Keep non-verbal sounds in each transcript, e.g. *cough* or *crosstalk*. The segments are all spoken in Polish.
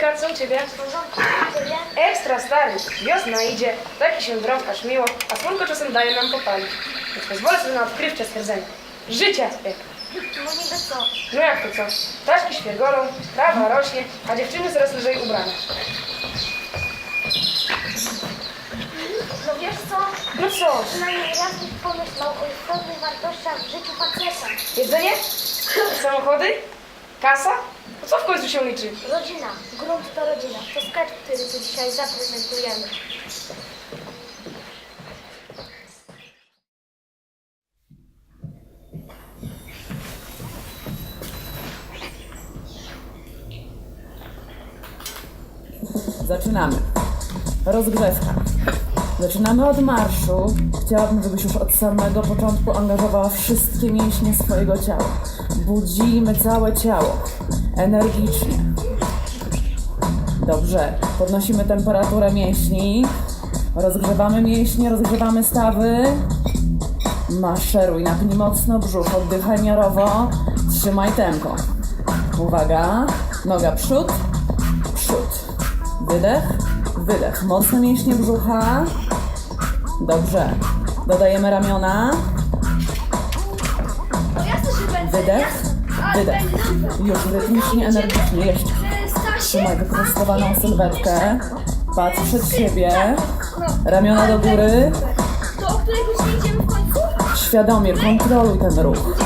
Cześć, co u ciebie? Ekstra stary, wiosna idzie, taki się drąkasz miło, a słonko czasem daje nam popalić. Więc pozwolę sobie na odkrywcze stwierdzenie. Życie piek. No niby co? No jak to co? Ptaszki świergolą, trawa rośnie, a dziewczyny coraz lżej ubrane. No wiesz co? No co? Przynajmniej raz byś pomyślał o istotnych wartościach w życiu faceta. Jedzenie? Samochody? Kasa? Co w końcu się liczy? Rodzina. Grunt to rodzina. To sketch, który tu dzisiaj zaprezentujemy. Zaczynamy. Rozgrzewka. Zaczynamy od marszu. Chciałabym, żebyś już od samego początku angażowała wszystkie mięśnie swojego ciała. Budzimy całe ciało. Energicznie. Dobrze. Podnosimy temperaturę mięśni. Rozgrzewamy mięśnie, rozgrzewamy stawy. Maszeruj, napnij mocno brzuch, oddychaj miarowo. Trzymaj tempo. Uwaga. Noga przód, przód. Wydech, wydech. Mocne mięśnie brzucha. Dobrze. Dodajemy ramiona. Wydech, wydech. Już rytmicznie, energicznie. Jeszcze. Trzymaj wyprostowaną sylwetkę. Patrz przed siebie. Ramiona do góry. To o której godzinie idziemy w końcu? Świadomie kontroluj ten ruch.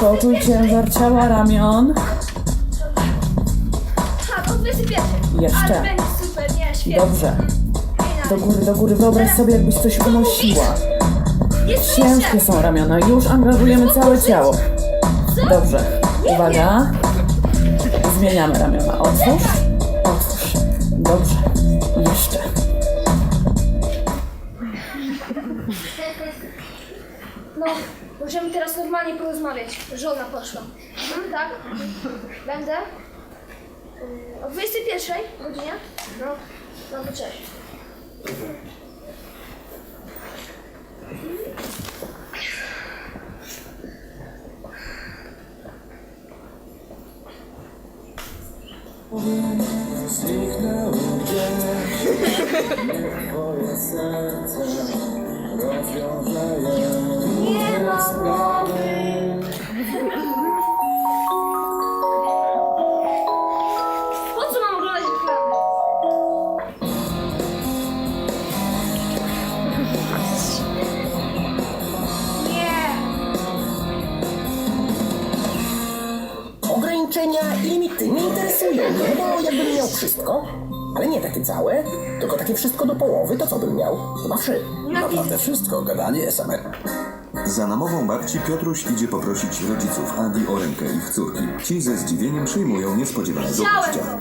Poczuj ciężar ciała ramion. O 21. Jeszcze. Dobrze. Do góry, do góry. Wyobraź sobie, jakbyś coś unosiła. Ciężkie są ramiona. Już angażujemy całe ciało. Dobrze. Uwaga. Zmieniamy ramiona. Otwórz. Otwórz. Dobrze. Jeszcze. No, możemy teraz normalnie porozmawiać. Żona poszła. Mhm, tak? Będę? O 21 godzinie? No, no to cześć. Зникнул я, сердце, розъемное, не расправилось. Ograniczenia i limity nie interesują mnie, bo jakbym miał wszystko, ale nie takie całe, tylko takie wszystko do połowy, to co bym miał? Chyba wszy. Naprawdę wszystko, gadanie SMR Za namową babci Piotruś idzie poprosić rodziców Adi o rękę ich córki. Ci ze zdziwieniem przyjmują niespodziewanego Chciałem gościa.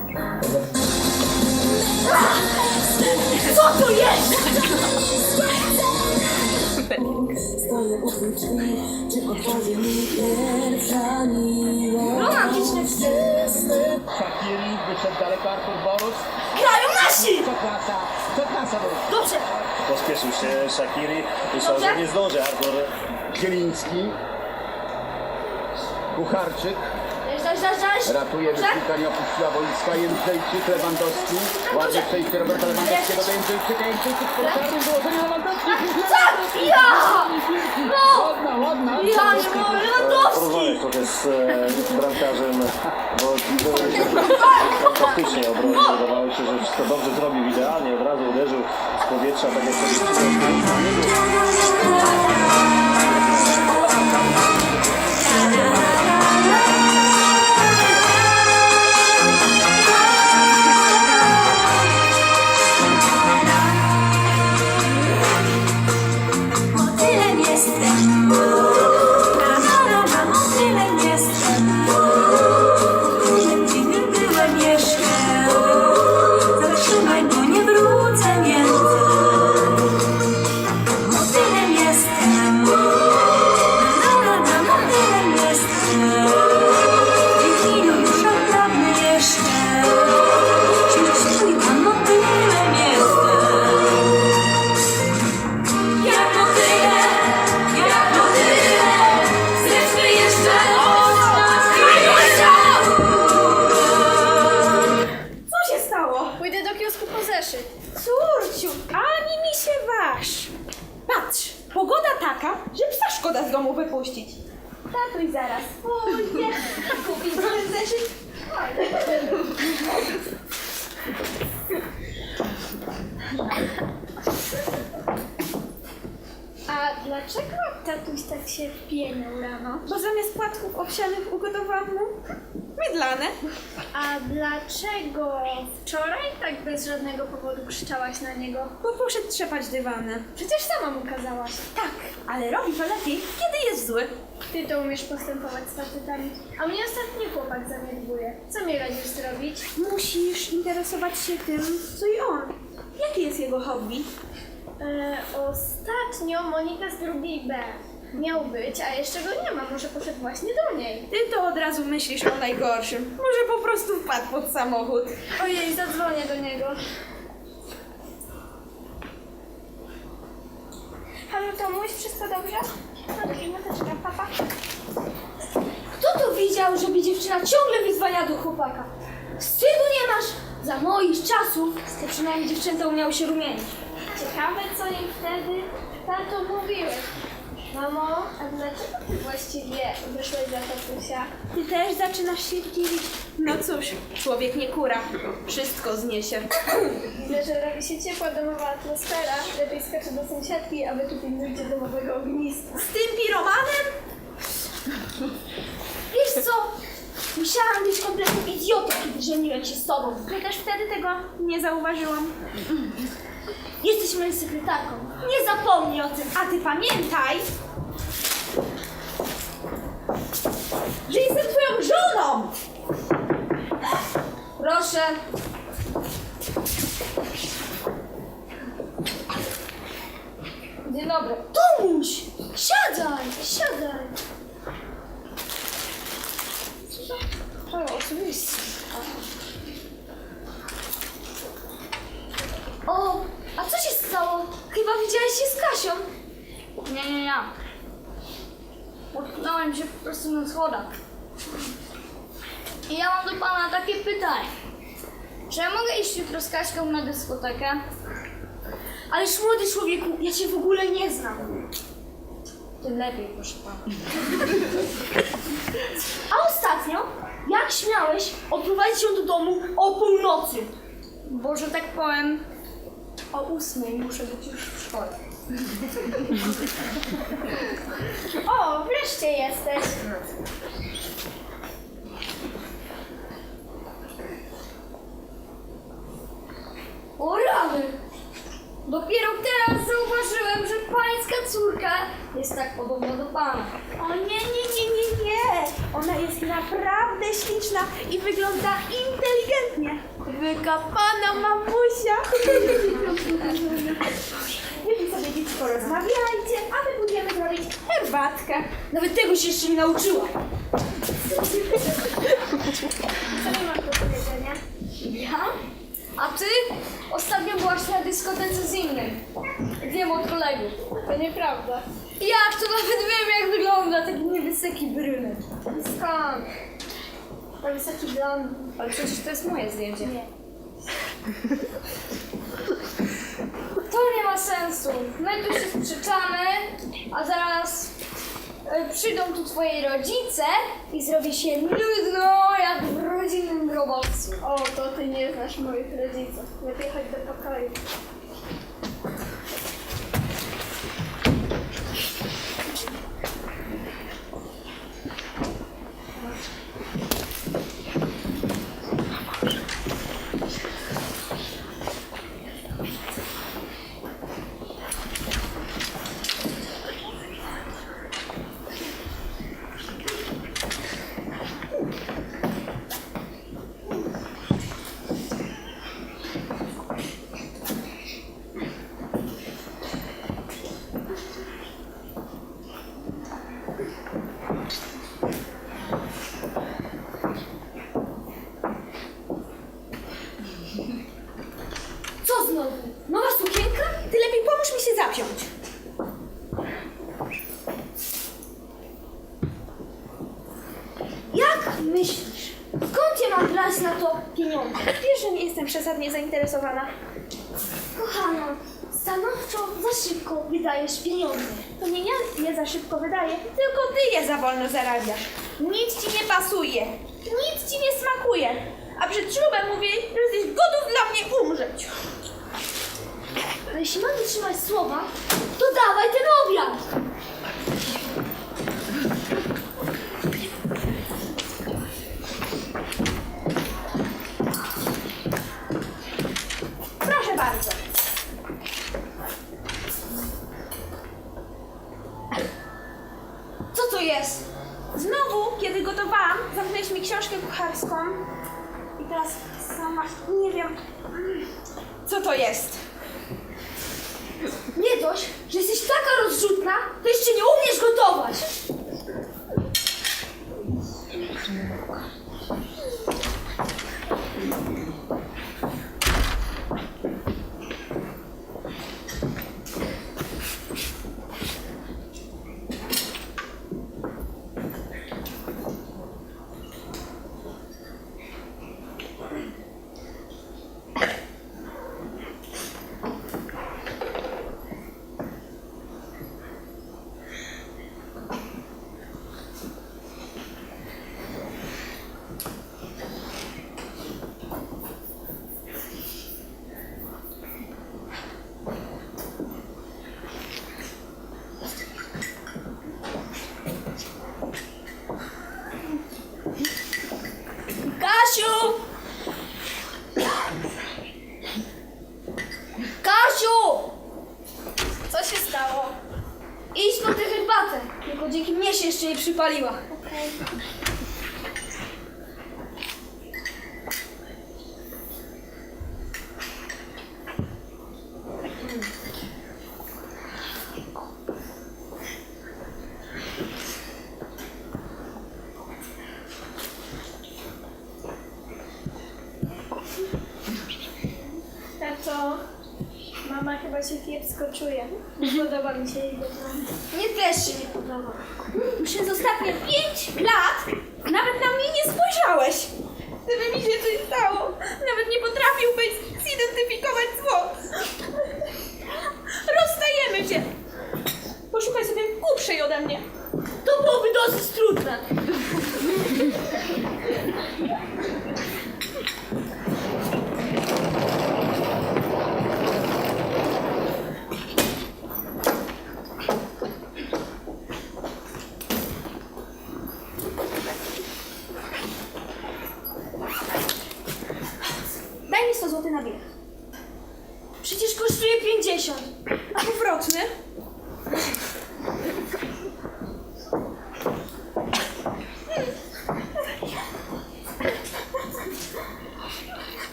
to. Co to jest? Romantyczny wstęp. Shakiri, wyszedł daleko Artur Borus. Grają nasi! Co klasa, co klasa był? Dobrze. Pospieszył się Shakiri, myślał, Dobrze. że nie zdąży Artur. Zieliński. Kucharczyk. Ratuje Dobrze. wyszybka, nie opuściła boiska. Jędrzejczyk, Lewandowski. Ładnie przejście Roberta Lewandowskiego do Jędrzejczyka. Jędrzejczyk w poczarnym dołożeniu Lewandowski. Tak! Ja! No! Ładna, ładna. Ja nie mogę, Lewandowski! Trochę z e, bramkarzem, bo faktycznie obronił. Wydawało się, że wszystko dobrze zrobił idealnie, od razu uderzył z powietrza, tak jak sobie Pójdę do kiosku po zeszyt. Córciu, ani mi się wasz. Patrz, pogoda taka, że psa szkoda z domu wypuścić. Tatuj zaraz. Pójdę kupić ten zeszyt. A dlaczego tatuś tak się pienił rano? Bo zamiast płatków owsianych ugotowałam mu mydlane. A dlaczego wczoraj tak bez żadnego powodu krzyczałaś na niego? Bo poszedł trzepać dywany. Przecież sama mu kazałaś. Tak, ale robi to lepiej, kiedy jest zły. Ty to umiesz postępować z facetami. A mnie ostatni chłopak zaniedbuje. Co mi radzisz zrobić? Musisz interesować się tym, co i on. Jakie jest jego hobby? E, ostatnio Monika z drugiej B. Miał być, a jeszcze go nie ma. Może poszedł właśnie do niej. Ty to od razu myślisz o najgorszym. Może po prostu wpadł pod samochód. Ojej, zadzwonię do niego. Halo Tomuś, wszystko dobrze? No dobrze, no to czekam, papa. Kto to widział, żeby dziewczyna ciągle wyzwania do chłopaka? Wstydu nie masz! Za moich czasów to przynajmniej dziewczęta umiały się rumienić. Ciekawe, co im wtedy tato mówiłeś. Mamo, a dlaczego ty właściwie wyszłeś za tatusia? Ty też zaczynasz się dziwić. No cóż, człowiek nie kura. Wszystko zniesie. Widzę, że robi się ciepła domowa atmosfera. Lepiej skaczę do sąsiadki, aby tu pilnujcie domowego ogniska. Z tym piromanem? Musiałam być kompletnym idiotą, kiedy żeniłem się z tobą. Ja też wtedy tego nie zauważyłam. Jesteś moją sekretarką. Nie zapomnij o tym. A ty pamiętaj, że jestem twoją żoną! Proszę. Dzień dobry. Tomuś! Siadaj, siadaj. O, oczywiście. O, a co się stało? Chyba widziałeś się z Kasią. Nie, nie, nie. Utknąłem się po prostu na schodach. I ja mam do pana takie pytanie. Czy ja mogę iść jutro z Kaśką na dyskotekę? Ależ młody człowieku, ja cię w ogóle nie znam. Tym lepiej, proszę pana. A ostatnio, jak śmiałeś odprowadzić ją do domu o północy? Bo, że tak powiem, o ósmej muszę być już w szkole. O, wreszcie jesteś. O rany! Dopiero teraz zauważyłem, że pańska córka jest tak podobna do pana. O nie, nie, nie, nie, nie! Ona jest naprawdę śliczna i wygląda inteligentnie. Wykapana mamusia! *laughs* Wy sobie dzieci porozmawiajcie, a my pójdziemy zrobić herbatkę. Nawet tego się jeszcze nie nauczyła. *laughs* Co masz do powiedzenia? Ja? A ty? Ostatnio byłaś na dyskotece z innym. Wiem od kolegów. To nieprawda. Jak to nawet wiem jak wygląda taki niewysoki brylet. Skąd? To wysoki blond. Ale przecież to jest moje zdjęcie. Nie. To nie ma sensu. My tu się sprzeczamy, a zaraz przyjdą tu twoi rodzice i zrobi się nudno jak w rodzinnym grobowcu. O, to ty nie znasz moich rodziców. Lepiej chodź do pokoju. Co znowu? Nowa sukienka? Ty lepiej pomóż mi się zapiąć. Jak myślisz? Skąd ja mam brać na to pieniądze? Wiesz, że nie jestem przesadnie zainteresowana. Kochano, stanowczo za szybko wydajesz pieniądze. To nie ja je za szybko wydaję, tylko ty je za wolno zarabiasz. Nic ci nie pasuje, nic ci nie smakuje. A przed ślubem mówili, że jesteś gotów dla mnie umrzeć. Ale jeśli mamy trzymać słowa, to dawaj ten obiad! Książkę kucharską i teraz sama nie wiem, co to jest. Nie dość, że jesteś taka rozrzutna, to jeszcze nie umiesz gotować! Kasiu! Kasiu! Co się stało? Idź po tę herbatę, tylko dzięki mnie się jeszcze nie przypaliła. Tato, chyba się kiepsko czuje. Nie podoba mi się jej gotowanie. Mnie też się nie podoba. Przez ostatnie pięć lat nawet na mnie nie spojrzałeś. Gdyby mi się coś stało, nawet nie potrafiłbyś zidentyfikować zwłok. Rozstajemy się. Poszukaj sobie głupszej ode mnie.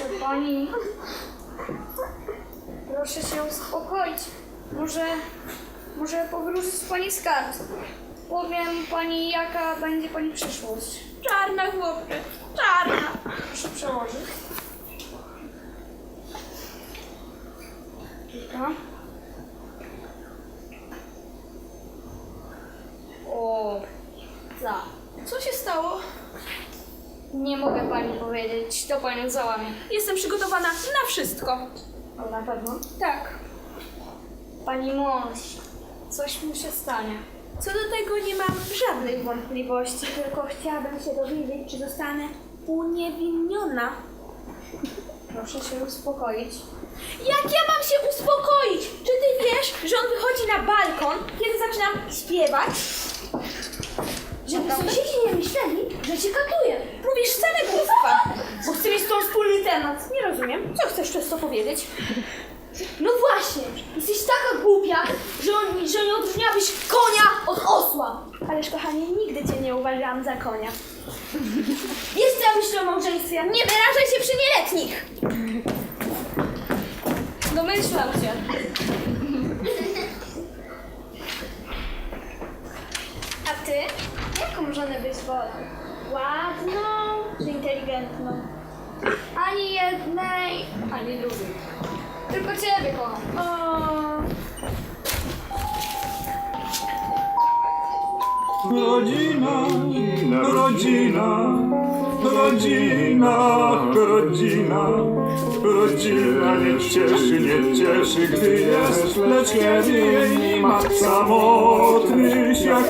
Proszę pani. Proszę się uspokoić. Może. Może powrócę z pani z kart. Powiem pani, jaka będzie pani przyszłość. Czarna chłopcze, czarna. Proszę przełożyć. Kilka. O, za. Nie mogę pani powiedzieć, to panią załamie. Jestem przygotowana na wszystko. Ale na pewno? Tak. Pani mąż, coś mu się stanie. Co do tego nie mam żadnych wątpliwości, tylko chciałabym się dowiedzieć, czy zostanę uniewinniona. Proszę się uspokoić. Jak ja mam się uspokoić? Czy ty wiesz, że on wychodzi na balkon, kiedy zaczynam śpiewać? Żeby sąsiedzi nie myśleli, że cię katuję. Mówisz same głupstwa, bo chcę mieć z tą wspólny temat. Nie rozumiem. Co chcesz przez to powiedzieć? No właśnie, jesteś taka głupia, że, on, że nie odróżniałabyś konia od osła. Ależ kochanie, nigdy cię nie uważałam za konia. Co ja myślę o małżeństwie? Nie wyrażaj się przy nieletnich! Domyślam się. A ty? Jaką żonę byś wolał? Ładną czy inteligentną? Ani jednej, ani drugiej. Tylko ciebie kocham. O, Rodzina, rodzina, rodzina, rodzina, rodzina nie cieszy, nie cieszy, gdy jest, lecz kiedy jej nie ma samotny jak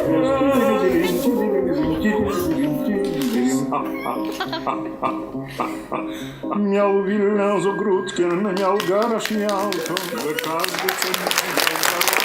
Miał willę z ogródkiem, miał garaż i auto, ale każdy co miał zaraz.